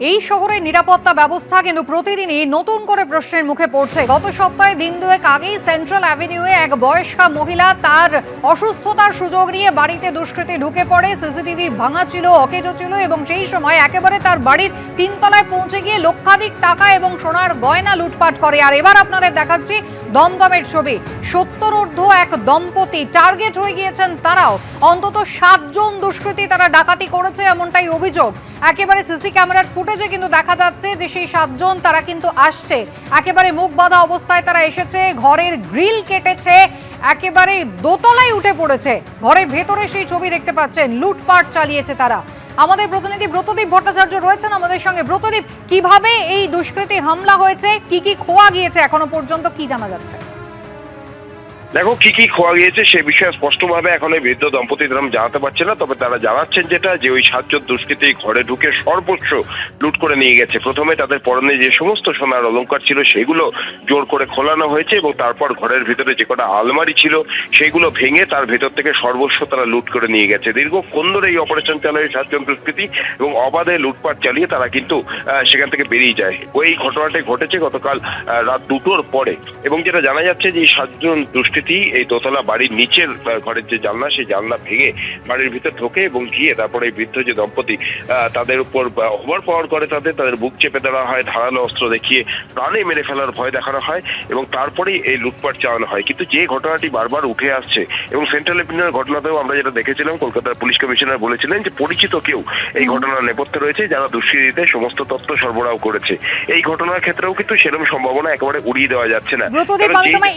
এই শহরের নিরাপত্তা ব্যবস্থা কিন্তু প্রতিদিনই নতুন করে প্রশ্নের মুখে পড়ছে। গত সপ্তাহে দিন দুয়েক আগেই সেন্ট্রাল অ্যাভিনিউয়ে এক বয়স্কা মহিলা তার অসুস্থতার সুযোগ নিয়ে বাড়িতে দুষ্কৃতী ঢুকে পড়ে। সিসিটিভি ভাঙা ছিল অকেজো ছিল এবং সেই সময় একেবারে তার বাড়ির তিনতলায় পৌঁছে গিয়ে লক্ষাধিক টাকা এবং সোনার গয়না লুটপাট করে। আর এবার আপনাদের দেখাচ্ছি দমদমের ছবি। সত্তর ঊর্ধ্ব এক দম্পতি টার্গেট হয়ে গিয়েছেন তারাও। অন্তত সাতজন দুষ্কৃতী তারা ডাকাতি করেছে এমনটাই অভিযোগ। একেবারে সিসি ক্যামেরার ফুটেজে কিন্তু দেখা যাচ্ছে যে সেই সাতজন তারা কিন্তু আসছে। একেবারে মুখ বাঁধা অবস্থায় তারা এসেছে, ঘরের গ্রিল কেটেছে একেবারে দোতলায় উঠে পড়েছে। ঘরের ভেতরে সেই ছবি দেখতে পাচ্ছেন, লুটপাট চালিয়েছে তারা। আমাদের প্রতিনিধি ব্রতদীপ ভট্টাচার্য রয়েছেন আমাদের সঙ্গে। ব্রতদীপ, কীভাবে এই দুষ্কৃতী হামলা হয়েছে, কি কি খোয়া গিয়েছে এখনও পর্যন্ত, কি জানা যাচ্ছে? দেখো, কি কি খোয়া গিয়েছে সে বিষয়ে স্পষ্টভাবে এখন এই বৃদ্ধ দম্পতি নাম জানাতে পারছে না, তবে তারা জানাচ্ছেন যেটা, যে ওই সাতজন দুষ্কৃতী ঘরে ঢুকে সর্বোচ্চ লুট করে নিয়ে গেছে। প্রথমে তাদের পরনে যে সমস্ত সোনার অলঙ্কার ছিল, সেগুলো জোর করে খোলানো হয়েছে এবং তারপর ঘরের ভিতরে যে কটা আলমারি ছিল, সেগুলো ভেঙে তার ভেতর থেকে সর্বস্ব তারা লুট করে নিয়ে গেছে। দীর্ঘক্ষণ ধরে এই অপারেশন চালায় সাতজন দুষ্কৃতী এবং অবাধে লুটপাট চালিয়ে তারা কিন্তু সেখান থেকে বেরিয়ে যায়। ওই ঘটনাটি ঘটেছে গতকাল রাত দুটোর পরে এবং যেটা জানা যাচ্ছে যে এই সাতজন দুষ্কৃতী এই দোতলা বাড়ির নিচের ঘরের যে জানলা সেই জানলা ভেঙে বাড়ির ভিতর ঢোকে এবং গিয়ে তারপরে এই বৃদ্ধ যে দম্পতি তাদের উপর ওভার পাওয়ার করে তাদের তাদের বুক চেপে দেওয়া হয় ধারালো অস্ত্র দেখিয়ে প্রাণে মেরে ফেলার ভয় দেখানো হয় এবং তারপরেই এই লুটপাট চালানো হয়। কিন্তু যে ঘটনাটি বারবার উঠে আসছে এবং সেন্ট্রাল এভিনিউর ঘটনাতেও আমরা যেটা দেখেছিলাম কলকাতার পুলিশ কমিশনার বলেছিলেন যে পরিচিত কেউ এই ঘটনার নেপথ্যে রয়েছে যারা দুষ্কৃতিতে সমস্ত তথ্য সরবরাহ করেছে। এই ঘটনার ক্ষেত্রেও কিন্তু সেরকম সম্ভাবনা একেবারে উড়িয়ে দেওয়া যাচ্ছে না।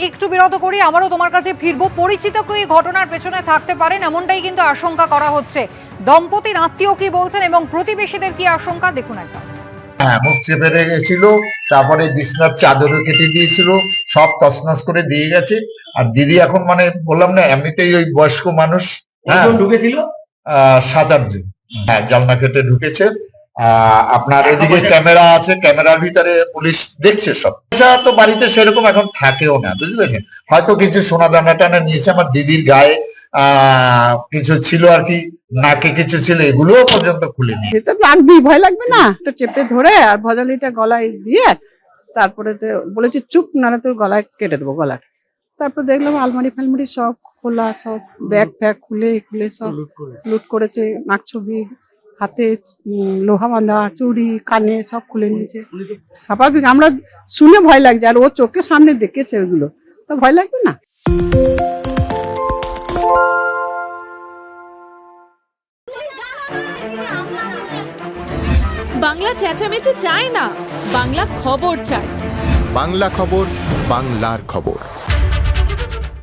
একটু বিরত করি আমারও তোমার কাছে ফিরবো পরিচিত কেউ এই ঘটনার পেছনে থাকতে পারেন এমনটাই কিন্তু আশঙ্কা করা হচ্ছে। দম্পতির আত্মীয় কি বলছেন এবং প্রতিবেশীদের কি আশঙ্কা? দেখুন একটা হ্যাঁ মুখ চেপে রেখেছিল তারপরে বিছনার চাদরও কেটে দিয়েছিল সব তছনছ করে দিয়ে গেছে। আর দিদি এখন মানে বললাম না এমনিতেই ওই বয়স্ক মানুষ হ্যাঁ। ঢুকেছিল? আহ, সাত আটজন হ্যাঁ জানলা কেটে ঢুকেছে। আপনার এদিকে ক্যামেরা আছে ক্যামেরার ভিতরে পুলিশ দেখছে সব। পয়সা তো বাড়িতে সেরকম এখন থাকেও না বুঝতে পেরেছেন? হয়তো কিছু সোনা দানা টানা নিয়েছে আমার দিদির গায়ে আহ কিছু ছিল আর কি নাকে কিছু ছিল এগুলোও পর্যন্ত খুলে নিয়ে এটা লাগবেই ভয় লাগবে না একটু চেপে ধরে আর ভজালিটা গলায় দিয়ে তারপরে তো বলেছে চুপ নাহলে তোর গলায় কেটে দেবো গলা তারপর দেখলাম আলমারি ফালমারি সব খোলা সব ব্যাগ ফ্যাগ খুলে খুলে সব লুট করেছে নাক ছবি হাতে লোহা বাঁধা চুড়ি কানে সব খুলে নিয়েছে। স্বাভাবিক আমরা শুনে ভয় লাগছে আর ও চোখের সামনে দেখেছে ওগুলো। তো ভয় লাগবে না? বাংলা চেঁচামেচি চায় না বাংলা খবর চায়। বাংলা খবর বাংলার খবর।